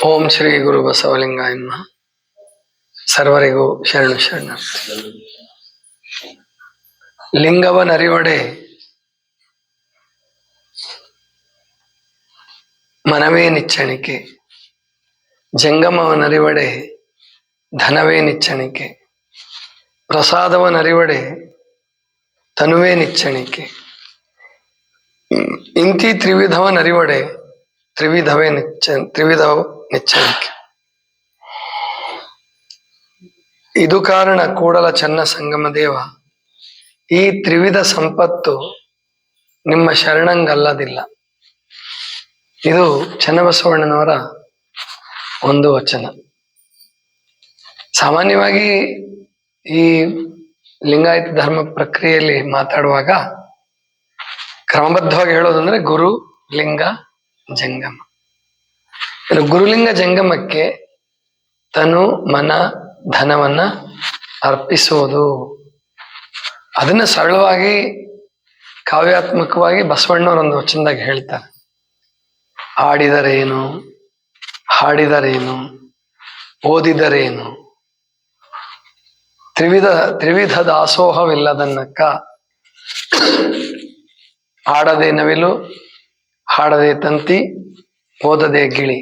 ಓಂ ಶ್ರೀ ಗುರು ಬಸವಲಿಂಗ ನಮಃ. ಸರ್ವರಿಗೂ ಶರಣು ಶರಣಾರ್ಥಿ ಲಿಂಗವನರಿವಡೆ ಮನವೇ ನಿಚ್ಚಣಿಕೆ. ಜಂಗಮವನರಿವಡೆ ಧನವೇ ನಿಚ್ಚಣಿಕೆ. ಪ್ರಸಾದವನರಿವಡೆ ತನುವೇ ನಿಚ್ಚಣಿಕೆ. ಇಂತಿ ತ್ರಿವಿಧವನರಿವಡೆ ತ್ರಿವಿಧವೇ ನಿಚ್ಚ ತ್ರಿವಿಧವ ನಿಚ್ಚಳಿಕೆ ಇದು ಕಾರಣ ಕೂಡಲ ಚನ್ನ ಸಂಗಮ ದೇವ. ಈ ತ್ರಿವಿಧ ಸಂಪತ್ತು ನಿಮ್ಮ ಶರಣಂಗಲ್ಲದಿಲ್ಲ. ಇದು ಚನ್ನಬಸವಣ್ಣನವರ ಒಂದು ವಚನ. ಸಾಮಾನ್ಯವಾಗಿ ಈ ಲಿಂಗಾಯತ ಧರ್ಮ ಪ್ರಕ್ರಿಯೆಯಲ್ಲಿ ಮಾತಾಡುವಾಗ ಕ್ರಮಬದ್ಧವಾಗಿ ಹೇಳೋದಂದ್ರೆ ಗುರು, ಲಿಂಗ ಜಂಗಮ. ಗುರುಲಿಂಗ ಜಂಗಮಕ್ಕೆ ತನು ಮನ, ಧನವನ್ನ ಅರ್ಪಿಸೋದು. ಅದನ್ನ ಸರಳವಾಗಿ, ಕಾವ್ಯಾತ್ಮಕವಾಗಿ ಬಸವಣ್ಣವರೊಂದು ವಚನದಾಗ ಹೇಳ್ತಾರೆ. ಆಡಿದರೇನು, ಹಾಡಿದರೇನು, ಓದಿದರೇನು, ತ್ರಿವಿಧ ತ್ರಿವಿಧ ದಾಸೋಹವಿಲ್ಲದನ್ನಕ್ಕ ಆಡದೆ ನವಿಲು ಹಾಡದೆ ತಂತಿ, ಓದದೆ ಗಿಳಿ.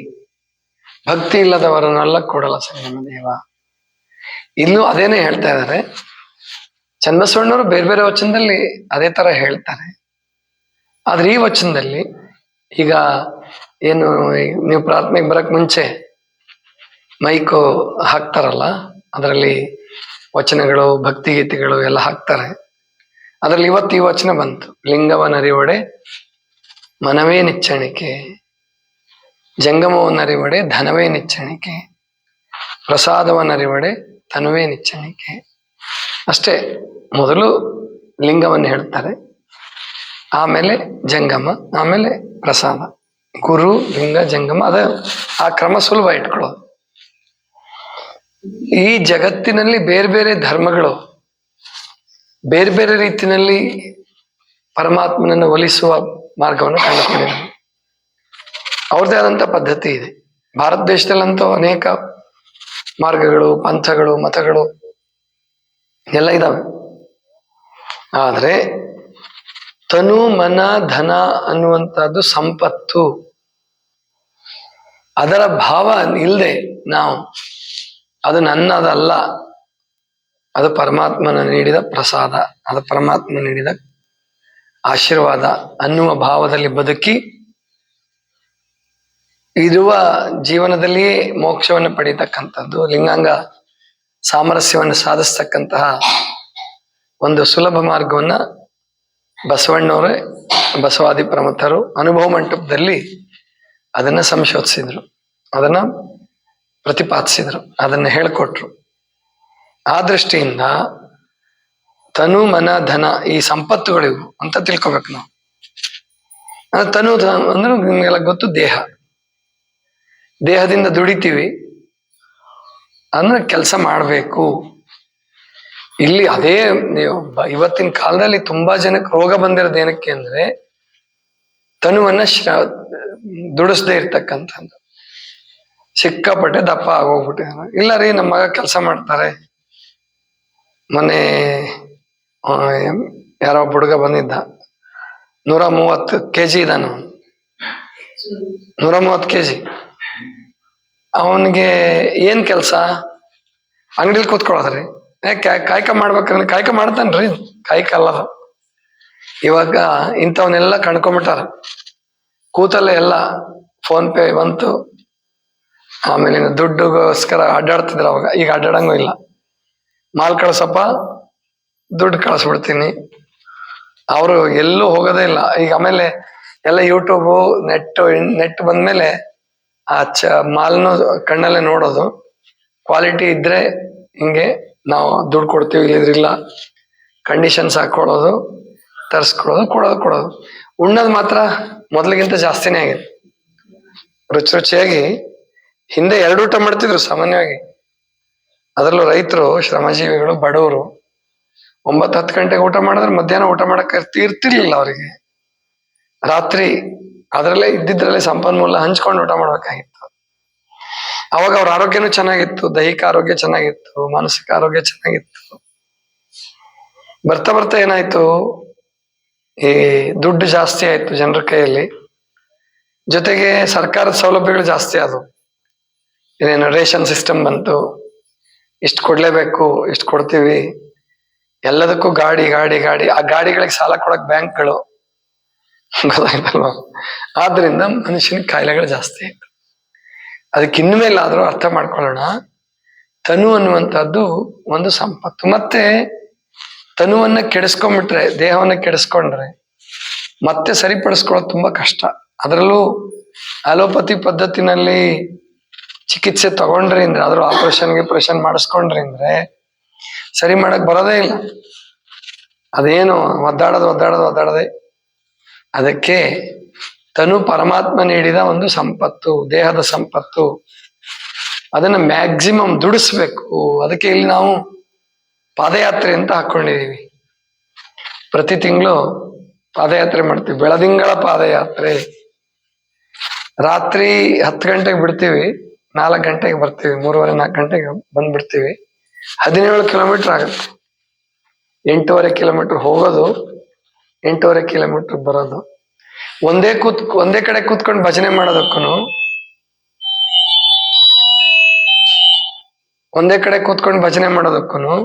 ಭಕ್ತಿ ಇಲ್ಲದವರನ್ನೆಲ್ಲ ಕೊಡಲ ಸಂಗಮ ದೇವ ಇಲ್ಲೂ ಅದೇನೆ ಹೇಳ್ತಾ ಇದ್ದಾರೆ ಚನ್ನಬಸವಣ್ಣವರು ಬೇರೆ ಬೇರೆ ವಚನದಲ್ಲಿ ಅದೇ ತರ ಹೇಳ್ತಾರೆ. ಆದ್ರೆ ಈ ವಚನದಲ್ಲಿ ಈಗ ಏನು, ನೀವು ಪ್ರಾರ್ಥನೆಗೆ ಬರಕ್ ಮುಂಚೆ ಮೈಕು ಹಾಕ್ತಾರಲ್ಲ, ಅದರಲ್ಲಿ ವಚನಗಳು, ಭಕ್ತಿಗೀತೆಗಳು ಎಲ್ಲ ಹಾಕ್ತಾರೆ. ಅದರಲ್ಲಿ ಇವತ್ತು ಈ ವಚನ ಬಂತು ಲಿಂಗವನರಿವಡೆ ಮನವೇ ನಿಚ್ಚಣಿಕೆ. ಜಂಗಮವನ್ನರಿವಡೆ ಧನವೇ ನಿಚ್ಚಣಿಕೆ. ಪ್ರಸಾದವನ್ನರಿವಡೆ ತನುವೇ ನಿಚ್ಚಣಿಕೆ. ಅಷ್ಟೇ, ಮೊದಲು ಲಿಂಗವನ್ನು ಹೇಳ್ತಾರೆ. ಆಮೇಲೆ ಜಂಗಮ, ಆಮೇಲೆ ಪ್ರಸಾದ. ಗುರು, ಲಿಂಗ, ಜಂಗಮ, ಅದ ಆ ಕ್ರಮ ಸುಲಭ ಇಟ್ಕೊಳ್ಳೋದು. ಈ ಜಗತ್ತಿನಲ್ಲಿ ಬೇರೆ ಬೇರೆ ಧರ್ಮಗಳು, ಬೇರೆ ಬೇರೆ ರೀತಿಯಲ್ಲಿ ಪರಮಾತ್ಮನನ್ನು ಒಲಿಸುವ ಮಾರ್ಗವನ್ನು ಕಂಡುಕೊಂಡಿದ್ದಾರೆ ಅವ್ರದ್ದೇ ಆದಂತ ಪದ್ಧತಿ ಇದೆ. ಭಾರತ ದೇಶದಲ್ಲಂತೂ ಅನೇಕ ಮಾರ್ಗಗಳು, ಪಂಥಗಳು, ಮತಗಳು ಎಲ್ಲ ಇದಾವೆ. ಆದರೆ ತನು, ಮನ, ಧನ ಅನ್ನುವಂಥದ್ದು ಸಂಪತ್ತು. ಅದರ ಭಾವ ಇಲ್ಲದೆ ನಾವು ಅದು ನನ್ನದಲ್ಲ, ಅದು ಪರಮಾತ್ಮನ ನೀಡಿದ ಪ್ರಸಾದ, ಅದು ಪರಮಾತ್ಮ ನೀಡಿದ ಆಶೀರ್ವಾದ ಅನ್ನುವ ಭಾವದಲ್ಲಿ ಬದುಕಿ ಇರುವ ಜೀವನದಲ್ಲಿಯೇ ಮೋಕ್ಷವನ್ನು ಪಡೀತಕ್ಕಂಥದ್ದು, ಲಿಂಗಾಂಗ ಸಾಮರಸ್ಯವನ್ನು ಸಾಧಿಸ್ತಕ್ಕಂತಹ ಒಂದು ಸುಲಭ ಮಾರ್ಗವನ್ನ ಬಸವಣ್ಣವರೇ, ಬಸವಾದಿ ಪ್ರಮುಖರು ಅನುಭವ ಮಂಟಪದಲ್ಲಿ ಅದನ್ನ ಸಂಶೋಧಿಸಿದ್ರು. ಅದನ್ನ ಪ್ರತಿಪಾದಿಸಿದ್ರು, ಅದನ್ನ ಹೇಳ್ಕೊಟ್ರು. ಆ ದೃಷ್ಟಿಯಿಂದ ತನು ಮನ ಧನ ಈ ಸಂಪತ್ತುಗಳಿವು ಅಂತ ತಿಳ್ಕೊಬೇಕು ನಾವು. ತನು ಅಂದ್ರೆ ನಿಮಗೆಲ್ಲ ಗೊತ್ತು ದೇಹ. ದೇಹದಿಂದ ದುಡಿತೀವಿ. ಅಂದ್ರೆ ಕೆಲಸ ಮಾಡಬೇಕು. ಇಲ್ಲಿ ಅದೇ ಇವತ್ತಿನ ಕಾಲದಲ್ಲಿ ತುಂಬಾ ಜನಕ್ಕೆ ರೋಗ ಬಂದಿರೋದು ಏನಕ್ಕೆ ಅಂದ್ರೆ ತನುವನ್ನ ಶ್ರ ದುಡಿಸದೇ ಇರ್ತಕ್ಕಂಥದ್ದು. ಸಿಕ್ಕಾಪಟ್ಟೆ ದಪ್ಪ ಆಗೋಗ್ಬಿಟ್ಟಿದ್ದಾರೆ ಇಲ್ಲ ರೀ ನಮ್ಮ ಮಗ ಕೆಲಸ ಮಾಡ್ತಾರೆ. ಮೊನ್ನೆ ಆ, ಯಾರೋ ಹುಡುಗ ಬಂದಿದ್ದ. ನೂರ ಮೂವತ್ತು ಕೆ ಜಿ ಇದ್ದಾನ. ನೂರ ಮೂವತ್ತು ಕೆ ಜಿ ಅವನಿಗೆ ಏನ್ ಕೆಲಸ? ಅಂಗಡಿಲಿ ಕೂತ್ಕೊಳ್ಳೋದ್ರಿ. ಕಾಯ್ಕ ಮಾಡ್ಬೇಕಂದ್ರೆ ಕಾಯ್ಕ ಮಾಡ್ತಾನ್ರಿ. ಕಾಯ್ಕ ಅಲ್ಲ. ಇವಾಗ ಇಂಥವನ್ನೆಲ್ಲ ಕಣ್ಕೊಂಬಿಟ್ಟಾರ. ಕೂತಲ್ಲೇ ಎಲ್ಲ ಫೋನ್ ಪೇ ಬಂತು. ಆಮೇಲೆ ದುಡ್ಡುಗೋಸ್ಕರ ಅಡ್ಡಾಡ್ತಿದ್ರು ಅವಾಗ. ಈಗ ಅಡ್ಡಾಡಂಗೂ ಇಲ್ಲ. ಮಾಲ್ ಕಳ್ಸಪ್ಪ. ದುಡ್ಡು ಕಳಿಸ್ಬಿಡ್ತೀನಿ. ಅವರು ಎಲ್ಲೂ ಹೋಗೋದೇ ಇಲ್ಲ. ಈಗ ಆಮೇಲೆ ಎಲ್ಲ ಯೂಟ್ಯೂಬು ನೆಟ್ ನೆಟ್ ಬಂದ್ಮೇಲೆ ಆ ಚ, ಮಾಲ್ನು ಕಣ್ಣಲ್ಲೇ ನೋಡೋದು. ಕ್ವಾಲಿಟಿ ಇದ್ರೆ ಹಿಂಗೆ ನಾವು ದುಡ್ಡು ಕೊಡ್ತೀವಿ ಇಲ್ಲಿದ್ರಿಲ್ಲ ಕಂಡೀಷನ್ಸ್ ಹಾಕೊಳ್ಳೋದು, ತರಿಸ್ಕೊಳ್ಳೋದು, ಕೊಡೋದು ಕೊಡೋದು. ಉಣ್ಣೋದು ಮಾತ್ರ ಮೊದಲಿಗಿಂತ ಜಾಸ್ತಿನೇ ಆಗಿದೆ. ರುಚಿ ರುಚಿಯಾಗಿ ಹಿಂದೆ ಎರಡು ಊಟ ಮಾಡ್ತಿದ್ರು ಸಾಮಾನ್ಯವಾಗಿ. ಅದರಲ್ಲೂ ರೈತರು, ಶ್ರಮಜೀವಿಗಳು, ಬಡವರು ಒಂಬತ್ತು ಹತ್ತು ಗಂಟೆಗೆ ಊಟ ಮಾಡಿದ್ರೆ ಮಧ್ಯಾಹ್ನ ಊಟ ಮಾಡಕ್ಕೆ ಇರ್ತಿ- ಇರ್ತಿರ್ಲಿಲ್ಲ ಅವರಿಗೆ. ರಾತ್ರಿ ಅದರಲ್ಲೇ ಇದ್ದಿದ್ರಲ್ಲೇ ಸಂಪನ್ಮೂಲ ಹಂಚ್ಕೊಂಡು ಊಟ ಮಾಡ್ಬೇಕಾಗಿತ್ತು. ಅವಾಗ ಅವ್ರ ಆರೋಗ್ಯನೂ ಚೆನ್ನಾಗಿತ್ತು, ದೈಹಿಕ ಆರೋಗ್ಯ ಚೆನ್ನಾಗಿತ್ತು, ಮಾನಸಿಕ ಆರೋಗ್ಯ ಚೆನ್ನಾಗಿತ್ತು. ಬರ್ತಾ ಬರ್ತಾ ಏನಾಯ್ತು? ಈ ದುಡ್ಡು ಜಾಸ್ತಿ ಆಯ್ತು ಜನರ ಕೈಯಲ್ಲಿ. ಜೊತೆಗೆ ಸರ್ಕಾರದ ಸೌಲಭ್ಯಗಳು ಜಾಸ್ತಿ ಆದವು. ಏನೇನು ರೇಷನ್ ಸಿಸ್ಟಮ್ ಬಂತು. ಇಷ್ಟು ಕೊಡ್ಲೇಬೇಕು, ಇಷ್ಟು ಕೊಡ್ತೀವಿ. ಎಲ್ಲದಕ್ಕೂ ಗಾಡಿ ಗಾಡಿ ಗಾಡಿ. ಆ ಗಾಡಿಗಳಿಗೆ ಸಾಲ ಕೊಡಕ್ ಬ್ಯಾಂಕ್ಗಳು ಗೊತ್ತಾಯ್ತಲ್ವಾ ಆದ್ರಿಂದ ಮನುಷ್ಯನ ಕಾಯಿಲೆಗಳು ಜಾಸ್ತಿ ಆಯ್ತು. ಅದಕ್ಕೆ ಇನ್ಮೇಲಾದ್ರೂ ಅರ್ಥ ಮಾಡ್ಕೊಳ್ಳೋಣ. ತನು ಅನ್ನುವಂಥದ್ದು ಒಂದು ಸಂಪತ್ತು. ಮತ್ತೆ ತನುವನ್ನ ಕೆಡಿಸ್ಕೊಂಡ್ಬಿಟ್ರೆ, ದೇಹವನ್ನ ಕೆಡಿಸ್ಕೊಂಡ್ರೆ, ಮತ್ತೆ ಸರಿಪಡಿಸ್ಕೊಳ್ಳೋದು ತುಂಬಾ ಕಷ್ಟ. ಅದರಲ್ಲೂ ಅಲೋಪತಿ ಪದ್ಧತಿನಲ್ಲಿ ಚಿಕಿತ್ಸೆ ತಗೊಂಡ್ರಿ ಅಂದ್ರೆ, ಆದ್ರೂ ಆಪರೇಷನ್ ಗಿಪರೇಷನ್ ಮಾಡಿಸ್ಕೊಂಡ್ರಿ ಅಂದ್ರೆ ಸರಿ ಮಾಡಕ್ ಬರೋದೇ ಇಲ್ಲ. ಅದೇನು ಒದ್ದಾಡೋದು ಒದ್ದಾಡೋದು ಒದ್ದಾಡದೆ. ಅದಕ್ಕೆ ತನು ಪರಮಾತ್ಮ ನೀಡಿದ ಒಂದು ಸಂಪತ್ತು, ದೇಹದ ಸಂಪತ್ತು. ಅದನ್ನ ಮ್ಯಾಕ್ಸಿಮಮ್ ದುಡಿಸ್ಬೇಕು. ಅದಕ್ಕೆ ಇಲ್ಲಿ ನಾವು ಪಾದಯಾತ್ರೆ ಅಂತ ಹಾಕೊಂಡಿದೀವಿ. ಪ್ರತಿ ತಿಂಗಳು ಪಾದಯಾತ್ರೆ ಮಾಡ್ತೀವಿ. ಬೆಳದಿಂಗಳ ಪಾದಯಾತ್ರೆ. ರಾತ್ರಿ ಹತ್ತು ಗಂಟೆಗೆ ಬಿಡ್ತೀವಿ, ನಾಲ್ಕು ಗಂಟೆಗೆ ಬರ್ತೀವಿ, ಮೂರುವರೆ ನಾಲ್ಕು ಗಂಟೆಗೆ ಬಂದ್ಬಿಡ್ತೀವಿ. ಹದಿನೇಳು ಕಿಲೋಮೀಟರ್ ಆಗುತ್ತೆ. ಎಂಟೂವರೆ ಕಿಲೋಮೀಟರ್ ಹೋಗೋದು, ಎಂಟೂವರೆ ಕಿಲೋಮೀಟರ್ ಬರೋದು. ಒಂದೇ ಕೂತ್, ಒಂದೇ ಕಡೆ ಕೂತ್ಕೊಂಡು ಭಜನೆ ಮಾಡೋದಕ್ಕೂ ಒಂದೇ ಕಡೆ ಕೂತ್ಕೊಂಡು ಭಜನೆ ಮಾಡೋದಕ್ಕೂ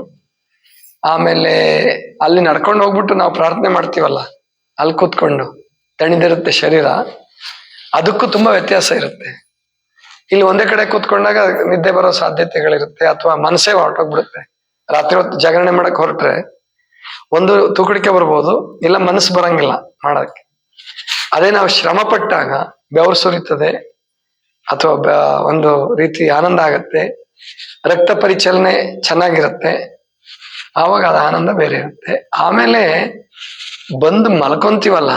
ಆಮೇಲೆ ಅಲ್ಲಿ ನಡ್ಕೊಂಡು ಹೋಗ್ಬಿಟ್ಟು ನಾವು ಪ್ರಾರ್ಥನೆ ಮಾಡ್ತೀವಲ್ಲ, ಅಲ್ಲಿ ಕೂತ್ಕೊಂಡು ತಣಿದಿರುತ್ತೆ ಶರೀರ, ಅದಕ್ಕೂ ತುಂಬಾ ವ್ಯತ್ಯಾಸ ಇರುತ್ತೆ. ಇಲ್ಲಿ ಒಂದೇ ಕಡೆ ಕೂತ್ಕೊಂಡಾಗ ನಿದ್ದೆ ಬರೋ ಸಾಧ್ಯತೆಗಳಿರುತ್ತೆ ಅಥವಾ ಮನಸ್ಸೇ ಹೊರಟೋಗ್ಬಿಡುತ್ತೆ. ರಾತ್ರಿ ಹೊತ್ತು ಜಾಗರಣೆ ಮಾಡಕ್ ಹೊರಟ್ರೆ ಒಂದು ತೂಕಡಿಕೆ ಬರ್ಬೋದು, ಇಲ್ಲ ಮನಸ್ಸು ಬರಂಗಿಲ್ಲ ಮಾಡಕ್ಕೆ. ಅದೇ ನಾವು ಶ್ರಮ ಪಟ್ಟಾಗ ಬೆವರು ಸುರಿತದೆ ಅಥವಾ ಒಂದು ರೀತಿ ಆನಂದ ಆಗತ್ತೆ, ರಕ್ತ ಪರಿಚಲನೆ ಚೆನ್ನಾಗಿರುತ್ತೆ, ಆವಾಗ ಅದು ಆನಂದ ಬೇರೆ ಇರುತ್ತೆ. ಆಮೇಲೆ ಬಂದು ಮಲ್ಕೊಂತೀವಲ್ಲ,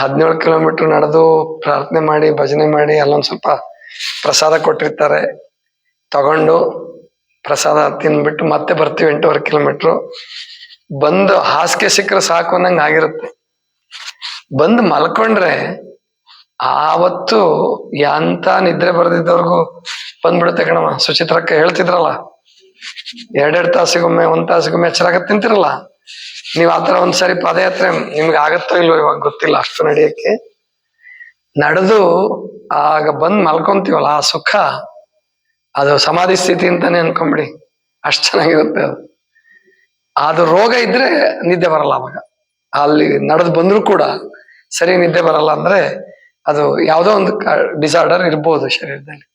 ಹದಿನೇಳು ಕಿಲೋಮೀಟರ್ ನಡೆದು ಪ್ರಾರ್ಥನೆ ಮಾಡಿ, ಭಜನೆ ಮಾಡಿ, ಅಲ್ಲೊಂದ್ ಸ್ವಲ್ಪ ಪ್ರಸಾದ ಕೊಟ್ಟಿರ್ತಾರೆ. ತಗೊಂಡು ಪ್ರಸಾದ ತಿನ್ಬಿಟ್ಟು ಮತ್ತೆ ಬರ್ತೀವಿ ಎಂಟೂವರೆ ಕಿಲೋಮೀಟ್ರು ಬಂದು ಹಾಸಿಗೆ ಸಿಕ್ಕರೆ ಸಾಕು ಅನ್ನಂಗೆ ಆಗಿರುತ್ತೆ. ಬಂದು ಮಲ್ಕೊಂಡ್ರೆ ಆವತ್ತು ಎಂತ ನಿದ್ರೆ ಬರ್ದಿದ್ದವ್ರಿಗೂ ಬಂದ್ಬಿಡುತ್ತೆ ಕಣಮ್ಮ ಸುಚಿತ್ರಕ್ಕ ಹೇಳ್ತಿದ್ರಲ್ಲ, ಎರಡೆರಡು ತಾಸಿಗೊಮ್ಮೆ, ಒಂದ್ ತಾಸಿಗೊಮ್ಮೆ ಎಚ್ಚರಾಗ ತಿಂತಿರಲ್ಲ? ನೀವ್ ಆತರ ಒಂದ್ಸರಿ ಪಾದಯಾತ್ರೆ ನಿಮ್ಗೆ ಆಗತ್ತೋ ಇಲ್ವೋ ಇವಾಗ ಗೊತ್ತಿಲ್ಲ ಅಷ್ಟು ನಡೆಯಕ್ಕೆ. ನಡೆದು ಆಗ ಬಂದ್ ಮಲ್ಕೊಂತೀವಲ್ಲ ಆ ಸುಖ, ಅದು ಸಮಾಧಿ ಸ್ಥಿತಿ ಅಂತಾನೆ ಅನ್ಕೊಂಬಿಡಿ. ಅಷ್ಟು ಚೆನ್ನಾಗಿರುತ್ತೆ ಅದು. ಅದು ರೋಗ ಇದ್ರೆ ನಿದ್ದೆ ಬರಲ್ಲ ಅವಾಗ. ಅಲ್ಲಿ ನಡೆದು ಬಂದ್ರು ಕೂಡ ಸರಿ ನಿದ್ದೆ ಬರಲ್ಲ ಅಂದ್ರೆ ಅದು ಯಾವುದೋ ಒಂದು ಡಿಸಾರ್ಡರ್ ಇರ್ಬೋದು ಶರೀರದಲ್ಲಿ.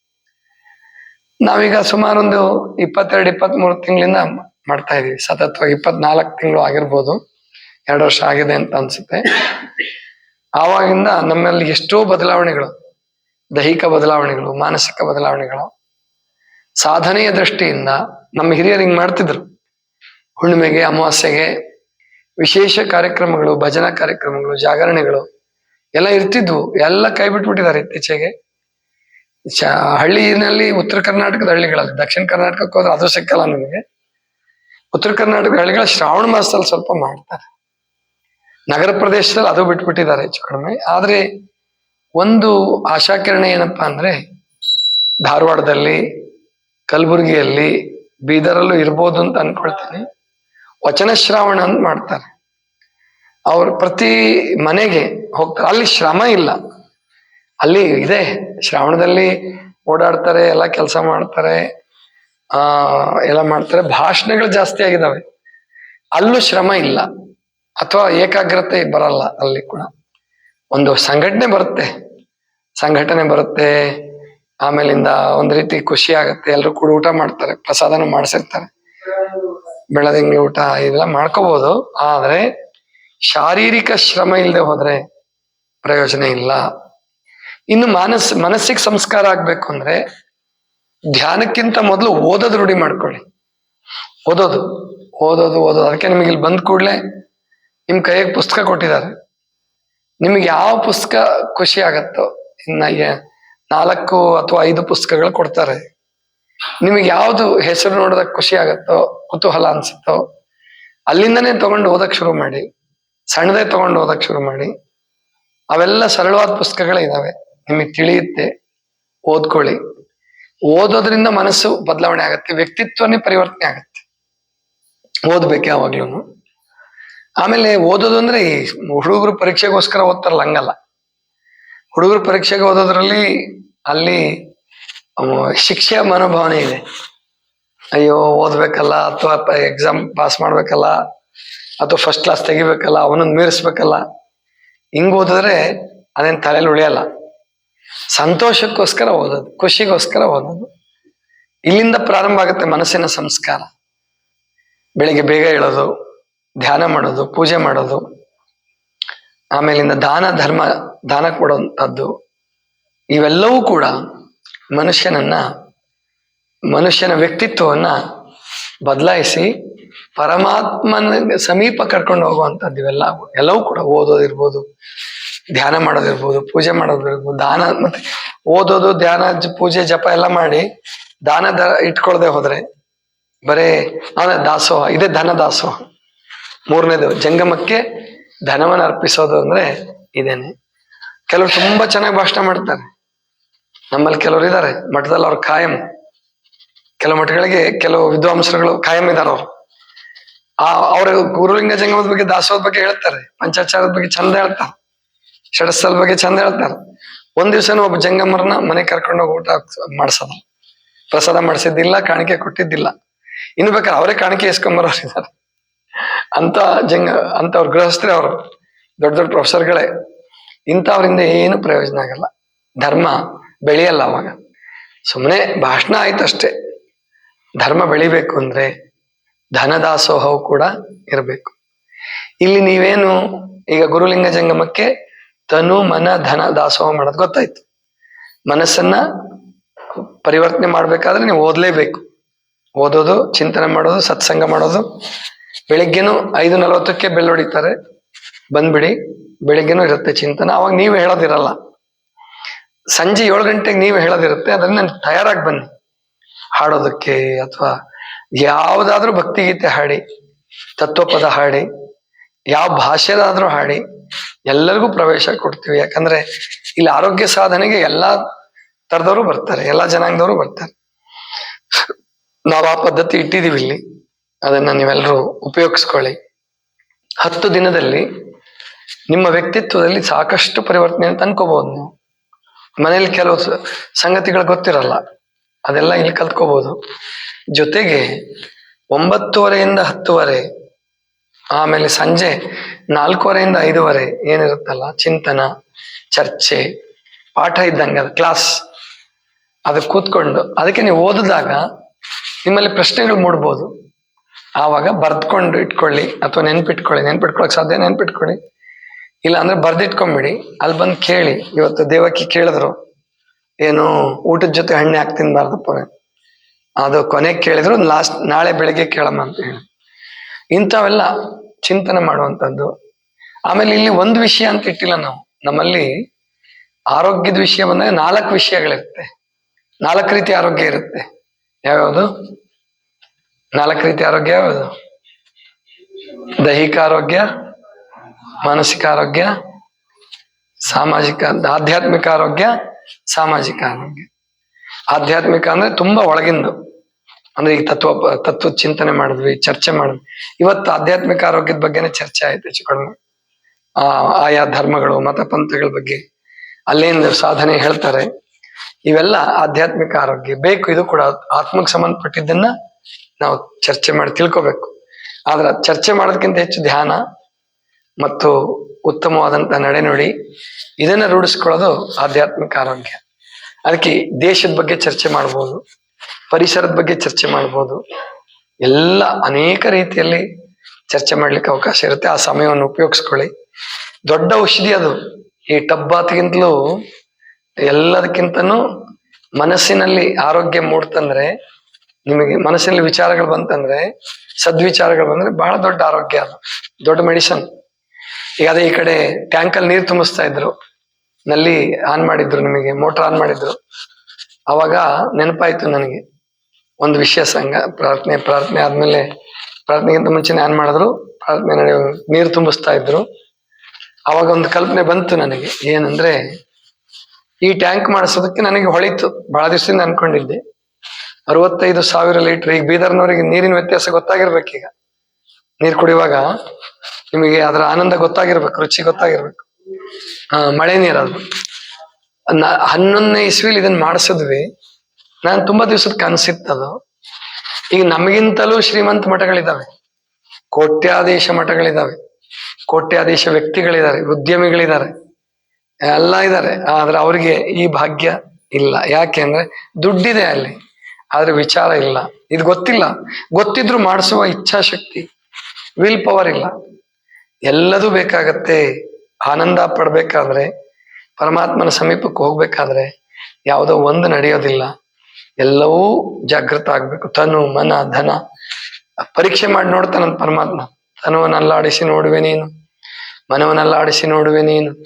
ನಾವೀಗ ಸುಮಾರು ಒಂದು ಇಪ್ಪತ್ತೆರಡು, ಇಪ್ಪತ್ಮೂರು ತಿಂಗಳಿಂದ ಮಾಡ್ತಾ ಇದೀವಿ. ಸತತವಾಗಿ ಇಪ್ಪತ್ನಾಲ್ಕು ತಿಂಗಳು ಆಗಿರ್ಬೋದು. ಎರಡು ವರ್ಷ ಆಗಿದೆ ಅಂತ ಅನ್ಸುತ್ತೆ. ಆವಾಗಿಂದ ನಮ್ಮಲ್ಲಿ ಎಷ್ಟೋ ಬದಲಾವಣೆಗಳು, ದೈಹಿಕ ಬದಲಾವಣೆಗಳು, ಮಾನಸಿಕ ಬದಲಾವಣೆಗಳು. ಸಾಧನೆಯ ದೃಷ್ಟಿಯಿಂದ ನಮ್ಮ ಹಿರಿಯರು ಹಿಂಗ್ ಮಾಡ್ತಿದ್ರು. ಹುಣ್ಣಿಮೆಗೆ, ಅಮಾವಾಸ್ಯೆಗೆ ವಿಶೇಷ ಕಾರ್ಯಕ್ರಮಗಳು, ಭಜನಾ ಕಾರ್ಯಕ್ರಮಗಳು, ಜಾಗರಣೆಗಳು ಎಲ್ಲ ಇರ್ತಿದ್ವು. ಎಲ್ಲ ಕೈ ಬಿಟ್ಬಿಟ್ಟಿದ್ದಾರೆ ಇತ್ತೀಚೆಗೆ. ಹಳ್ಳಿನಲ್ಲಿ ಉತ್ತರ ಕರ್ನಾಟಕದ ಹಳ್ಳಿಗಳಲ್ಲಿ, ದಕ್ಷಿಣ ಕರ್ನಾಟಕಕ್ಕೆ ಹೋದ್ರೆ ಅದು ಸಿಕ್ಕಲ್ಲ ನಿಮಗೆ. ಉತ್ತರ ಕರ್ನಾಟಕದ ಹಳ್ಳಿಗಳ ಶ್ರಾವಣ ಮಾಸದಲ್ಲಿ ಸ್ವಲ್ಪ ಮಾಡ್ತಾರೆ. ನಗರ ಪ್ರದೇಶದಲ್ಲಿ ಅದು ಬಿಟ್ಬಿಟ್ಟಿದ್ದಾರೆ ಹೆಚ್ಚು ಕಡಿಮೆ. ಆದ್ರೆ ಒಂದು ಆಶಾಕಿರಣ ಏನಪ್ಪಾ ಅಂದ್ರೆ ಧಾರವಾಡದಲ್ಲಿ, ಕಲಬುರಗಿಯಲ್ಲಿ ಬೀದರಲ್ಲೂ ಇರ್ಬೋದು ಅಂತ ಅನ್ಕೊಳ್ತೀನಿ. ವಚನ ಶ್ರಾವಣ ಅಂತ ಮಾಡ್ತಾರೆ. ಅವ್ರು ಪ್ರತಿ ಮನೆಗೆ ಹೋಗ್ತಾರೆ. ಅಲ್ಲಿ ಶ್ರಮ ಇಲ್ಲ. ಅಲ್ಲಿ ಇದೆ. ಶ್ರಾವಣದಲ್ಲಿ ಓಡಾಡ್ತಾರೆ, ಎಲ್ಲ ಕೆಲಸ ಮಾಡ್ತಾರೆ, ಆ, ಎಲ್ಲ ಮಾಡ್ತಾರೆ. ಭಾಷಣಗಳು ಜಾಸ್ತಿ ಆಗಿದಾವೆ. ಅಲ್ಲೂ ಶ್ರಮ ಇಲ್ಲ. ಅಥವಾ ಏಕಾಗ್ರತೆ ಬರಲ್ಲ ಅಲ್ಲಿ ಕೂಡ. ಒಂದು ಸಂಘಟನೆ ಬರುತ್ತೆ. ಸಂಘಟನೆ ಬರುತ್ತೆ. ಆಮೇಲಿಂದ ಒಂದ್ ರೀತಿ ಖುಷಿ ಆಗುತ್ತೆ. ಎಲ್ರು ಕೂಡ ಊಟ ಮಾಡ್ತಾರೆ, ಪ್ರಸಾದನ ಮಾಡಿಸಿರ್ತಾರೆ. ಬೆಳದಿಂಗ್ಳು ಊಟ ಇದೆಲ್ಲ ಮಾಡ್ಕೋಬಹುದು ಆದ್ರೆ ಶಾರೀರಿಕ ಶ್ರಮ ಇಲ್ಲದೆ ಹೋದ್ರೆ ಪ್ರಯೋಜನ ಇಲ್ಲ. ಇನ್ನು ಮಾನಸ್ ಮನಸ್ಸಿಗೆ ಸಂಸ್ಕಾರ ಆಗ್ಬೇಕು ಅಂದ್ರೆ ಧ್ಯಾನಕ್ಕಿಂತ ಮೊದಲು ಓದೋದು ರೂಢಿ ಮಾಡ್ಕೊಳ್ಳಿ. ಓದೋದು ಓದೋದು ಓದೋದು. ಅದಕ್ಕೆ ನಿಮಗೆ ಇಲ್ಲಿ ಬಂದ ಕೂಡಲೇ ನಿಮ್ ಕೈಯಾಗ ಪುಸ್ತಕ ಕೊಟ್ಟಿದ್ದಾರೆ. ನಿಮಗೆ ಯಾವ ಪುಸ್ತಕ ಖುಷಿ ಆಗತ್ತೋ, ಇನ್ನ ನಾಲ್ಕು ಅಥವಾ ಐದು ಪುಸ್ತಕಗಳು ಕೊಡ್ತಾರೆ. ನಿಮಗೆ ಯಾವ್ದು ಹೆಸರು ನೋಡೋದಕ್ಕೆ ಖುಷಿ ಆಗತ್ತೋ, ಕುತೂಹಲ ಅನ್ಸುತ್ತೋ, ಅಲ್ಲಿಂದನೇ ತಗೊಂಡು ಓದಕ್ ಶುರು ಮಾಡಿ, ಸಣ್ಣದೇ ತಗೊಂಡು ಓದಕ್ ಶುರು ಮಾಡಿ, ಅವೆಲ್ಲ ಸರಳವಾದ ಪುಸ್ತಕಗಳೇ ಇದಾವೆ. ನಿಮಗೆ ತಿಳಿಯುತ್ತೆ, ಓದ್ಕೊಳ್ಳಿ. ಓದೋದ್ರಿಂದ ಮನಸ್ಸು ಬದಲಾವಣೆ ಆಗುತ್ತೆ, ವ್ಯಕ್ತಿತ್ವನೇ ಪರಿವರ್ತನೆ ಆಗುತ್ತೆ. ಓದ್ಬೇಕು ಯಾವಾಗ್ಲೂ ಆಮೇಲೆ ಓದೋದು ಅಂದ್ರೆ ಹುಡುಗರು ಪರೀಕ್ಷೆಗೋಸ್ಕರ ಓದ್ತಾರಲ್ಲ, ಹಂಗಲ್ಲ. ಹುಡುಗರು ಪರೀಕ್ಷೆಗೆ ಓದೋದ್ರಲ್ಲಿ ಅಲ್ಲಿ ಶಿಕ್ಷೆ ಮನೋಭಾವನೆ ಇದೆ. ಅಯ್ಯೋ, ಓದ್ಬೇಕಲ್ಲ ಅಥವಾ ಎಕ್ಸಾಮ್ ಪಾಸ್ ಮಾಡ್ಬೇಕಲ್ಲ ಅಥವಾ ಫಸ್ಟ್ ಕ್ಲಾಸ್ ತೆಗಿಬೇಕಲ್ಲ, ಅವನನ್ನು ಮೀರಿಸ್ಬೇಕಲ್ಲ. ಹಿಂಗ್ ಓದಿದ್ರೆ ಅದೇನು ತಲೆಯಲ್ಲಿ ಉಳಿಯಲ್ಲ. ಸಂತೋಷಕ್ಕೋಸ್ಕರ ಓದೋದು, ಖುಷಿಗೋಸ್ಕರ ಓದೋದು. ಇಲ್ಲಿಂದ ಪ್ರಾರಂಭ ಆಗುತ್ತೆ ಮನಸ್ಸಿನ ಸಂಸ್ಕಾರ. ಬೆಳಿಗ್ಗೆ ಬೇಗ ಏಳೋದು ಧ್ಯಾನ ಮಾಡೋದು, ಪೂಜೆ ಮಾಡೋದು, ಆಮೇಲಿಂದ ದಾನ, ಧರ್ಮ, ದಾನ ಕೊಡುವಂಥದ್ದು, ಇವೆಲ್ಲವೂ ಕೂಡ ಮನುಷ್ಯನನ್ನ, ಮನುಷ್ಯನ ವ್ಯಕ್ತಿತ್ವವನ್ನ ಬದಲಾಯಿಸಿ ಪರಮಾತ್ಮನ ಸಮೀಪ ಕರ್ಕೊಂಡು ಹೋಗುವಂಥದ್ದು ಇವೆಲ್ಲ ಎಲ್ಲವೂ ಕೂಡ ಓದೋದಿರ್ಬೋದು, ಧ್ಯಾನ ಮಾಡೋದಿರ್ಬೋದು, ಪೂಜೆ ಮಾಡೋದಿರ್ಬೋದು, ದಾನ ಮತ್ತೆ ಓದೋದು, ಧ್ಯಾನ ಪೂಜೆ, ಜಪ ಎಲ್ಲ ಮಾಡಿ ದಾನ ದ, ಇಟ್ಕೊಳ್ದೆ ಹೋದ್ರೆ ಬರೇ ದಾಸೋಹ, ಇದೇ ಧನ ದಾಸೋಹ ಮೂರನೇದು, ಜಂಗಮಕ್ಕೆ ಧನವನ್ನು ಅರ್ಪಿಸೋದು ಅಂದ್ರೆ ಇದೇನೆ. ಕೆಲವರು ತುಂಬಾ ಚೆನ್ನಾಗಿ ಭಾಷಣ ಮಾಡ್ತಾರೆ. ನಮ್ಮಲ್ಲಿ ಕೆಲವರು ಇದ್ದಾರೆ ಮಠದಲ್ಲಿ ಅವ್ರು ಕಾಯಂ ಕೆಲವು ಮಠಗಳಿಗೆ ಕೆಲವು ವಿದ್ವಾಂಸರುಗಳು ಕಾಯಂ ಇದ್ದಾರೆ ಅವ್ರು. ಆ, ಅವ್ರ ಗುರುಲಿಂಗ ಜಂಗಮದ ಬಗ್ಗೆ, ದಾಸೋಹದ ಬಗ್ಗೆ ಹೇಳ್ತಾರೆ. ಪಂಚಾಚಾರದ ಬಗ್ಗೆ ಚಂದ ಹೇಳ್ತಾರೆ. ಷಡಸ್ಥಲ ಬಗ್ಗೆ ಚಂದ ಹೇಳ್ತಾರೆ. ಒಂದ್ ದಿವ್ಸನೂ ಒಬ್ಬ ಜಂಗಮರನ್ನ ಮನೆ ಕರ್ಕೊಂಡೋಗಿ ಊಟ ಮಾಡ್ಸೋದು. ಪ್ರಸಾದ ಮಾಡಿಸಿದ್ದಿಲ್ಲ, ಕಾಣಿಕೆ ಕೊಟ್ಟಿದ್ದಿಲ್ಲ. ಇನ್ನು ಬೇಕಾದ್ರೆ ಅವರೇ ಕಾಣಿಕೆ ಇಸ್ಕೊಂಬರೋರು ಇದ್ದಾರೆ ಅಂತ ಜಂಗ ಅಂತವ್ರ ಗೃಹಸ್ಥರೇ, ಅವರು ದೊಡ್ಡ ದೊಡ್ಡ ಪ್ರೊಫೆಸರ್ಗಳೇ ಇಂಥವ್ರಿಂದ ಏನು ಪ್ರಯೋಜನ ಆಗಲ್ಲ. ಧರ್ಮ ಬೆಳೆಯಲ್ಲ ಅವಾಗ. ಸುಮ್ಮನೆ ಭಾಷಣ ಆಯ್ತಷ್ಟೇ ಧರ್ಮ ಬೆಳಿಬೇಕು ಅಂದ್ರೆ ಧನದಾಸೋಹವು ಕೂಡ ಇರಬೇಕು. ಇಲ್ಲಿ ನೀವೇನು ಈಗ ಗುರುಲಿಂಗ ಜಂಗಮಕ್ಕೆ ತನು, ಮನ, ಧನ, ದಾಸೋಹ ಮಾಡೋದು ಗೊತ್ತಾಯ್ತು. ಮನಸ್ಸನ್ನ ಪರಿವರ್ತನೆ ಮಾಡ್ಬೇಕಾದ್ರೆ ನೀವು ಓದ್ಲೇಬೇಕು. ಓದೋದು, ಚಿಂತನೆ ಮಾಡೋದು, ಸತ್ಸಂಗ ಮಾಡೋದು ಬೆಳಿಗ್ಗೆನು ಐದು ನಲವತ್ತಕ್ಕೆ ಬೆಲ್ ಹೊಡಿತಾರೆ. ಬಂದ್ಬಿಡಿ, ಬೆಳಿಗ್ಗೆನೂ ಇರುತ್ತೆ ಚಿಂತನೆ. ಅವಾಗ ನೀವು ಹೇಳೋದಿರಲ್ಲ. ಸಂಜೆ ಏಳು ಗಂಟೆಗೆ ನೀವು ಹೇಳೋದಿರುತ್ತೆ ಅದನ್ನ ತಯಾರಾಗಿ ಬನ್ನಿ. ಹಾಡೋದಕ್ಕೆ ಅಥವಾ ಯಾವುದಾದ್ರೂ ಭಕ್ತಿಗೀತೆ ಹಾಡಿ, ತತ್ವಪದ ಹಾಡಿ, ಯಾವ ಭಾಷೆದಾದ್ರೂ ಹಾಡಿ, ಎಲ್ಲರಿಗೂ ಪ್ರವೇಶ ಕೊಡ್ತೀವಿ. ಯಾಕಂದ್ರೆ ಇಲ್ಲಿ ಆರೋಗ್ಯ ಸಾಧನೆಗೆ ಎಲ್ಲಾ ತರದವರು ಬರ್ತಾರೆ, ಎಲ್ಲಾ ಜನಾಂಗದವರು ಬರ್ತಾರೆ. ನಾವು ಆ ಪದ್ಧತಿ ಇಟ್ಟಿದೀವಿ ಇಲ್ಲಿ. ಅದನ್ನ ನೀವೆಲ್ಲರೂ ಉಪಯೋಗಿಸ್ಕೊಳ್ಳಿ. ಹತ್ತು ದಿನದಲ್ಲಿ ನಿಮ್ಮ ವ್ಯಕ್ತಿತ್ವದಲ್ಲಿ ಸಾಕಷ್ಟು ಪರಿವರ್ತನೆ ಅನ್ಕೋಬಹುದು ನೀವು. ಮನೇಲಿ ಕೆಲವು ಸಂಗತಿಗಳು ಗೊತ್ತಿರಲ್ಲ. ಅದೆಲ್ಲ ಇಲ್ಲಿ ಕಲ್ತ್ಕೋಬಹುದು. ಜೊತೆಗೆ ಒಂಬತ್ತುವರೆಯಿಂದ ಹತ್ತುವರೆ, ಆಮೇಲೆ ಸಂಜೆ ನಾಲ್ಕೂವರೆಯಿಂದ ಐದುವರೆ ಏನಿರುತ್ತಲ್ಲ, ಚಿಂತನ, ಚರ್ಚೆ, ಪಾಠ ಇದ್ದಂಗೆ ಅದು, ಕ್ಲಾಸ್, ಅದು ಕೂತ್ಕೊಂಡು. ಅದಕ್ಕೆ ನೀವು ಓದಿದಾಗ ನಿಮ್ಮಲ್ಲಿ ಪ್ರಶ್ನೆಗಳು ಮೂಡ್ಬೋದು. ಆವಾಗ ಬರ್ದ್ಕೊಂಡು ಇಟ್ಕೊಳ್ಳಿ ಅಥವಾ ನೆನ್ಪಿಟ್ಕೊಳ್ಳಿ ನೆನ್ಪಿಟ್ಕೊಳಕ್ ಸಾಧ್ಯ ನೆನ್ಪಿಟ್ಕೊಳ್ಳಿ. ಇಲ್ಲ ಅಂದ್ರೆ ಬರ್ದಿಟ್ಕೊಂಬಿಡಿ. ಅಲ್ಲಿ ಬಂದು ಕೇಳಿ. ಇವತ್ತು ದೇವಕ್ಕೆ ಕೇಳಿದ್ರು, ಏನು ಊಟದ ಜೊತೆ ಹಣ್ಣೆ ಹಾಕಿ ತಿನ್ಬಾರ್ದಪ್ಪ ಅದು ಕೊನೆಗೆ ಕೇಳಿದ್ರು, ಲಾಸ್ಟ್, ನಾಳೆ ಬೆಳಿಗ್ಗೆ ಕೇಳಮ್ಮ ಅಂತ ಹೇಳಿ. ಇಂಥವೆಲ್ಲ ಚಿಂತನೆ ಮಾಡುವಂಥದ್ದು. ಆಮೇಲೆ ಇಲ್ಲಿ ಒಂದು ವಿಷಯ ಅಂತ ಇಟ್ಟಿಲ್ಲ ನಾವು. ನಮ್ಮಲ್ಲಿ ಆರೋಗ್ಯದ ವಿಷಯ ಬಂದಾಗ ನಾಲ್ಕು ವಿಷಯಗಳಿರುತ್ತೆ. ನಾಲ್ಕು ರೀತಿ ಆರೋಗ್ಯ ಇರುತ್ತೆ. ಯಾವ್ಯಾವುದು? ನಾಲ್ಕು ರೀತಿ ಆರೋಗ್ಯ ದೈಹಿಕ ಆರೋಗ್ಯ, ಮಾನಸಿಕ ಆರೋಗ್ಯ, ಸಾಮಾಜಿಕ, ಆಧ್ಯಾತ್ಮಿಕ ಆರೋಗ್ಯ, ಸಾಮಾಜಿಕ ಆರೋಗ್ಯ. ಆಧ್ಯಾತ್ಮಿಕ ಅಂದ್ರೆ ತುಂಬಾ ಒಳಗಿಂದು. ಅಂದ್ರೆ ಈಗ ತತ್ವ ತತ್ವ ಚಿಂತನೆ ಮಾಡಿದ್ವಿ, ಚರ್ಚೆ ಮಾಡಿದ್ವಿ. ಇವತ್ತು ಆಧ್ಯಾತ್ಮಿಕ ಆರೋಗ್ಯದ ಬಗ್ಗೆನೇ ಚರ್ಚೆ ಆಯ್ತು ಹೆಚ್ಚು ಕಡಿಮೆ ಆ, ಆಯಾ ಧರ್ಮಗಳು ಮತ ಪಂಥಗಳ ಬಗ್ಗೆ. ಅಲ್ಲಿಂದ ಸಾಧನೆ ಹೇಳ್ತಾರೆ? ಇವೆಲ್ಲ ಆಧ್ಯಾತ್ಮಿಕ ಆರೋಗ್ಯ. ಬೇಕು ಇದು ಕೂಡ ಆತ್ಮಕ್ಕೆ ಸಂಬಂಧಪಟ್ಟಿದ್ದನ್ನ ನಾವು ಚರ್ಚೆ ಮಾಡಿ ತಿಳ್ಕೊಬೇಕು. ಆದ್ರೆ ಚರ್ಚೆ ಮಾಡೋದಕ್ಕಿಂತ ಹೆಚ್ಚು ಧ್ಯಾನ ಮತ್ತು ಉತ್ತಮವಾದಂತ ನಡೆನುಡಿ ಇದನ್ನ ರೂಢಿಸ್ಕೊಳ್ಳೋದು ಆಧ್ಯಾತ್ಮಿಕ ಆರೋಗ್ಯ. ಅದಕ್ಕೆ ದೇಶದ ಬಗ್ಗೆ ಚರ್ಚೆ ಮಾಡ್ಬೋದು, ಪರಿಸರದ ಬಗ್ಗೆ ಚರ್ಚೆ ಮಾಡ್ಬೋದು, ಎಲ್ಲ ಅನೇಕ ರೀತಿಯಲ್ಲಿ ಚರ್ಚೆ ಮಾಡ್ಲಿಕ್ಕೆ ಅವಕಾಶ ಇರುತ್ತೆ. ಆ ಸಮಯವನ್ನು ಉಪಯೋಗಿಸ್ಕೊಳ್ಳಿ. ದೊಡ್ಡ ಔಷಧಿ ಅದು. ಈ ಟಬ್ಬಾತ್ಗಿಂತಲೂ ಎಲ್ಲದಕ್ಕಿಂತನೂ ಮನಸ್ಸಿನಲ್ಲಿ ಆರೋಗ್ಯ ಮೂಡ್ತಂದ್ರೆ ನಿಮಗೆ ಮನಸ್ಸಿನಲ್ಲಿ ವಿಚಾರಗಳು ಬಂತಂದ್ರೆ, ಸದ್ವಿಚಾರಗಳು ಬಂದ್ರೆ ಬಹಳ ದೊಡ್ಡ ಆರೋಗ್ಯ ಅದು, ದೊಡ್ಡ ಮೆಡಿಸನ್ ಈಗ ಅದೇ ಈ ಕಡೆ ಟ್ಯಾಂಕಲ್ಲಿ ನೀರು ತುಂಬಿಸ್ತಾ ಇದ್ರು, ನಲ್ಲಿ ಆನ್ ಮಾಡಿದ್ರು ನಿಮಗೆ ಮೋಟರ್ ಆನ್ ಮಾಡಿದ್ರು. ಅವಾಗ ನೆನಪಾಯ್ತು ನನಗೆ, ಒಂದು ವಿಷಯ ಸಂಘ, ಪ್ರಾರ್ಥನೆ ಪ್ರಾರ್ಥನೆ ಆದ್ಮೇಲೆ, ಪ್ರಾರ್ಥನೆಗಿಂತ ಮುಂಚೆನೆ ಆನ್ ಮಾಡಿದ್ರು, ಪ್ರಾರ್ಥನೆ ನಡೆಯೋ ನೀರು ತುಂಬಿಸ್ತಾ ಇದ್ರು. ಅವಾಗ ಒಂದು ಕಲ್ಪನೆ ಬಂತು ನನಗೆ, ಏನಂದ್ರೆ ಈ ಟ್ಯಾಂಕ್ ಮಾಡಿಸೋದಕ್ಕೆ ನನಗೆ ಹೊಳಿತು, ಬಹಳ ದಿವಸದಿಂದ ಅನ್ಕೊಂಡಿದ್ದೆ. ಅರವತ್ತೈದು ಸಾವಿರ ಲೀಟರ್. ಈಗ ಬೀದರ್ನವರಿಗೆ ನೀರಿನ ವ್ಯತ್ಯಾಸ ಗೊತ್ತಾಗಿರ್ಬೇಕು ಈಗ. ನೀರು ಕುಡಿಯುವಾಗ ನಿಮಗೆ ಅದರ ಆನಂದ ಗೊತ್ತಾಗಿರ್ಬೇಕು, ರುಚಿ ಗೊತ್ತಾಗಿರ್ಬೇಕು. ಆ ಮಳೆ ನೀರದು ಅದು. ಹನ್ನೊಂದನೇ ಇಸ್ವಿಲಿ ಇದನ್ನ ಮಾಡಿಸಿದ್ವಿ. ನಾನು ತುಂಬಾ ದಿವಸದ ಕನಸಿತ್ತದು. ಈಗ ನಮಗಿಂತಲೂ ಶ್ರೀಮಂತ ಮಠಗಳಿದಾವೆ. ಕೋಟ್ಯಾದೇಶ ಮಠಗಳಿದಾವೆ. ಕೋಟ್ಯಾದೇಶ ವ್ಯಕ್ತಿಗಳಿದ್ದಾರೆ ಉದ್ಯಮಿಗಳಿದ್ದಾರೆ ಎಲ್ಲ ಇದ್ದಾರೆ ಆದ್ರೆ ಅವ್ರಿಗೆ ಈ ಭಾಗ್ಯ ಇಲ್ಲ. ಯಾಕೆ ಅಂದ್ರೆ ದುಡ್ಡಿದೆ ಅಲ್ಲಿ. ಆದ್ರೆ ವಿಚಾರ ಇಲ್ಲ. ಇದು ಗೊತ್ತಿಲ್ಲ. ಗೊತ್ತಿದ್ರು ಮಾಡಿಸುವ ಇಚ್ಛಾಶಕ್ತಿ, ವಿಲ್ ಪವರ್ ಇಲ್ಲ. ಎಲ್ಲದೂ ಬೇಕಾಗತ್ತೆ. ಆನಂದ ಪಡ್ಬೇಕಾದ್ರೆ, ಪರಮಾತ್ಮನ ಸಮೀಪಕ್ಕೆ ಹೋಗ್ಬೇಕಾದ್ರೆ ಯಾವುದೋ ಒಂದು ನಡೆಯೋದಿಲ್ಲ. ಎಲ್ಲವೂ ಜಾಗೃತ ಆಗ್ಬೇಕು. ತನು, ಮನ, ಧನ. ಪರೀಕ್ಷೆ ಮಾಡಿ ನೋಡ್ತಾನಂತ ಪರಮಾತ್ಮ. ತನುವನ್ನಲ್ಲಾಡಿಸಿ ನೋಡುವೆ ನೀನು. ಮನವನ್ನಲ್ಲಾಡಿಸಿ ನೋಡುವೆ ನೀನು.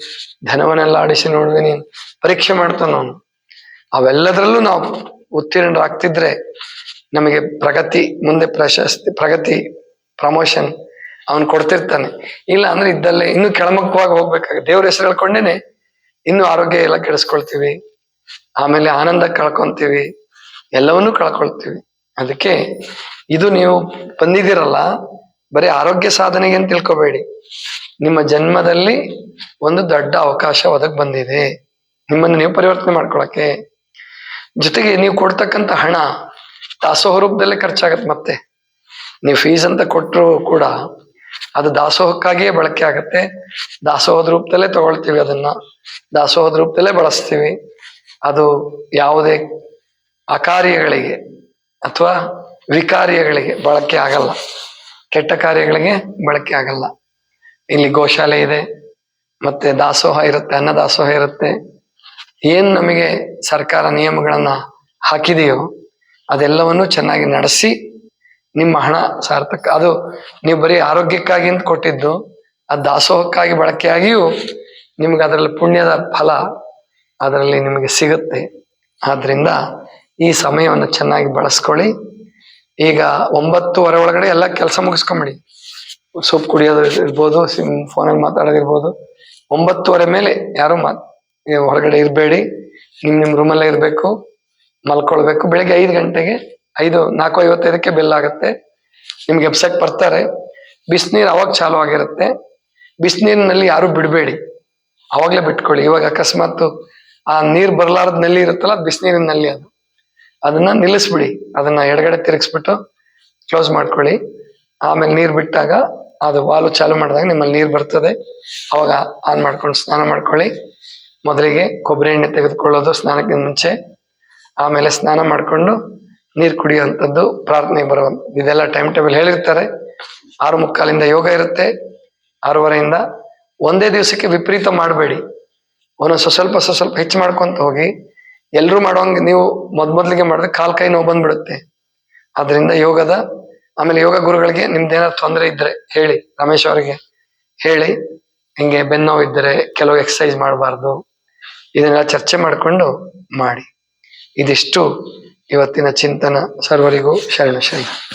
ಧನವನ್ನೆಲ್ಲಾಡಿಸಿ ನೋಡುವೆ ನೀನು. ಪರೀಕ್ಷೆ ಮಾಡ್ತಾನ ಅವನು. ಅವೆಲ್ಲದರಲ್ಲೂ ನಾವು ಉತ್ತೀರ್ಣರಾಗ್ತಿದ್ರೆ ನಮಗೆ ಪ್ರಗತಿ ಮುಂದೆ ಪ್ರಶಸ್ತಿ, ಪ್ರಗತಿ ಪ್ರಮೋಷನ್ ಅವನು ಕೊಡ್ತಿರ್ತಾನೆ. ಇಲ್ಲ ಅಂದ್ರೆ ಇದ್ದಲ್ಲೇ ಇನ್ನು ಕೆಳಮುಖವಾಗಿ ಹೋಗ್ಬೇಕಾಗುತ್ತೆ. ದೇವ್ರ ಹೆಸರು ಹೇಳ್ಕೊಂಡೇನೆ ಇನ್ನು ಆರೋಗ್ಯ ಎಲ್ಲ ಕೆಡಿಸ್ಕೊಳ್ತೀವಿ. ಆಮೇಲೆ ಆನಂದ ಕಳ್ಕೊಂತೀವಿ. ಎಲ್ಲವನ್ನೂ ಕಳ್ಕೊಳ್ತೀವಿ. ಅದಕ್ಕೆ ಇದು ನೀವು ಬಂದಿದ್ದೀರಲ್ಲ, ಬರೀ ಆರೋಗ್ಯ ಸಾಧನೆಗೆ ಅಂತ ತಿಳ್ಕೊಬೇಡಿ. ನಿಮ್ಮ ಜನ್ಮದಲ್ಲಿ ಒಂದು ದೊಡ್ಡ ಅವಕಾಶ ಒದಗ್ ಬಂದಿದೆ. ನಿಮ್ಮನ್ನು ನೀವು ಪರಿವರ್ತನೆ ಮಾಡ್ಕೊಳಕ್ಕೆ ಜೊತೆಗೆ ನೀವು ಕೊಡ್ತಕ್ಕಂತ ಹಣ ದಾಸೋಹ ರೂಪದಲ್ಲೇ ಖರ್ಚಾಗತ್ತೆ ಮತ್ತೆ. ನೀವು ಫೀಸ್ ಅಂತ ಕೊಟ್ಟರು ಕೂಡ ಅದು ದಾಸೋಹಕ್ಕಾಗಿಯೇ ಬಳಕೆ ಆಗತ್ತೆ. ದಾಸೋಹದ ರೂಪದಲ್ಲೇ ತಗೊಳ್ತೀವಿ ಅದನ್ನ. ದಾಸೋಹದ ರೂಪದಲ್ಲೇ ಬಳಸ್ತೀವಿ. ಅದು ಯಾವುದೇ ಅಕಾರ್ಯಗಳಿಗೆ ಅಥವಾ ವಿಕಾರ್ಯಗಳಿಗೆ ಬಳಕೆ ಆಗಲ್ಲ. ಕೆಟ್ಟ ಕಾರ್ಯಗಳಿಗೆ ಬಳಕೆ ಆಗಲ್ಲ. ಇಲ್ಲಿ ಗೋಶಾಲೆ ಇದೆ. ಮತ್ತೆ ದಾಸೋಹ ಇರುತ್ತೆ, ಅನ್ನ ದಾಸೋಹ ಇರುತ್ತೆ. ಏನ್ ನಮಗೆ ಸರ್ಕಾರ ನಿಯಮಗಳನ್ನ ಹಾಕಿದೆಯೋ ಅದೆಲ್ಲವನ್ನು ಚೆನ್ನಾಗಿ ನಡೆಸಿ ನಿಮ್ಮ ಹಣ ಸಾರ್ಥಕ, ಅದು ನೀವು ಬರೀ ಆರೋಗ್ಯಕ್ಕಾಗಿ ಅಂತ ಕೊಟ್ಟಿದ್ದು, ಆ ದಾಸೋಹಕ್ಕಾಗಿ ಬಳಕೆಯಾಗಿಯೂ ನಿಮ್ಗೆ ಅದರಲ್ಲಿ ಪುಣ್ಯದ ಫಲ ಅದರಲ್ಲಿ ನಿಮಗೆ ಸಿಗುತ್ತೆ. ಆದ್ರಿಂದ ಈ ಸಮಯವನ್ನು ಚೆನ್ನಾಗಿ ಬಳಸ್ಕೊಳ್ಳಿ. ಈಗ ಒಂಬತ್ತುವರೆ ಒಳಗಡೆ ಎಲ್ಲ ಕೆಲಸ ಮುಗಿಸ್ಕೊಂಬಿಡಿ. ಸೂಪ್ ಕುಡಿಯೋದು ಇರ್ಬೋದು, ಸಿಮ್ ಫೋನಲ್ಲಿ ಮಾತಾಡೋದಿರ್ಬೋದು. ಒಂಬತ್ತುವರೆ ಮೇಲೆ ಯಾರು ಮಾತ್ ನೀವು ಹೊರಗಡೆ ಇರಬೇಡಿ. ನಿಮ್ ನಿಮ್ ರೂಮಲ್ಲೇ ಇರಬೇಕು. ಮಲ್ಕೊಳ್ಬೇಕು. ಬೆಳಿಗ್ಗೆ ಐದು ಗಂಟೆಗೆ, ಐದು, ನಾಲ್ಕು ಐವತ್ತೈದಕ್ಕೆ ಬೆಲ್ ಆಗುತ್ತೆ. ನಿಮ್ಗೆ ಎಬ್ಸಕ್ ಬರ್ತಾರೆ. ಬಿಸಿನೀರು ಅವಾಗ ಚಾಲು ಆಗಿರುತ್ತೆ. ಬಿಸಿನೀರಿನಲ್ಲಿ ಯಾರು ಬಿಡಬೇಡಿ. ಅವಾಗ್ಲೇ ಬಿಟ್ಕೊಳ್ಳಿ. ಇವಾಗ ಅಕಸ್ಮಾತ್ ಆ ನೀರು ಬರಲಾರದ ನಲ್ಲಿ ಇರುತ್ತಲ್ಲ ಬಿಸಿನೀರಿನ ನಲ್ಲಿ ಅದು. ಅದನ್ನ ನಿಲ್ಲಿಸ್ಬಿಡಿ. ಅದನ್ನ ಎಡಗಡೆ ತಿರುಗಿಸ್ಬಿಟ್ಟು ಕ್ಲೋಸ್ ಮಾಡ್ಕೊಳ್ಳಿ. ಆಮೇಲೆ ನೀರು ಬಿಟ್ಟಾಗ ಅದು ವಾಲು ಚಾಲು ಮಾಡಿದಾಗ ನಿಮ್ಮಲ್ಲಿ ನೀರು ಬರ್ತದೆ. ಅವಾಗ ಆನ್ ಮಾಡ್ಕೊಂಡು ಸ್ನಾನ ಮಾಡ್ಕೊಳ್ಳಿ. ಮೊದಲಿಗೆ ಕೊಬ್ಬರಿ ಎಣ್ಣೆ ತೆಗೆದುಕೊಳ್ಳೋದು ಸ್ನಾನಕ್ಕೆ ಮುಂಚೆ. ಆಮೇಲೆ ಸ್ನಾನ ಮಾಡ್ಕೊಂಡು ನೀರು ಕುಡಿಯುವಂಥದ್ದು ಪ್ರಾರ್ಥನೆ ಬರುವಂಥದ್ದು. ಇದೆಲ್ಲ ಟೈಮ್ ಟೇಬಲ್ ಹೇಳಿರ್ತಾರೆ. ಆರು ಮುಕ್ಕಾಲಿಂದ ಯೋಗ ಇರುತ್ತೆ. ಆರೂವರೆಯಿಂದ ಒಂದೇ ದಿವಸಕ್ಕೆ ವಿಪರೀತ ಮಾಡಬೇಡಿ. ಒಂದೊಂದು ಸ್ವಸ್ವಲ್ಪ ಸ್ವಲ್ಪ ಸ್ವಲ್ಪ ಹೆಚ್ಚು ಮಾಡ್ಕೊಂತ ಹೋಗಿ. ಎಲ್ಲರೂ ಮಾಡೋಂಗೆ ನೀವು ಮೊದ್ ಮೊದ್ಲಿಗೆ ಮಾಡಿದ್ರೆ ಕಾಲು ಕೈ ನೋವು ಬಂದ್ಬಿಡುತ್ತೆ. ಅದರಿಂದ ಯೋಗದ, ಆಮೇಲೆ ಯೋಗ ಗುರುಗಳಿಗೆ ನಿಮ್ದೇನಾದ್ರು ತೊಂದರೆ ಇದ್ರೆ ಹೇಳಿ. ರಮೇಶ್ ಅವರಿಗೆ ಹೇಳಿ. ಹಿಂಗೆ ಬೆನ್ನೋವು ಇದ್ದರೆ ಕೆಲವು ಎಕ್ಸಸೈಸ್ ಮಾಡಬಾರ್ದು. ಇದನ್ನೆಲ್ಲ ಚರ್ಚೆ ಮಾಡಿಕೊಂಡು ಮಾಡಿ. ಇದಿಷ್ಟು ಇವತ್ತಿನ ಚಿಂತನ ಸರ್ವರಿಗೂ ಶರಣ ಶರಣ.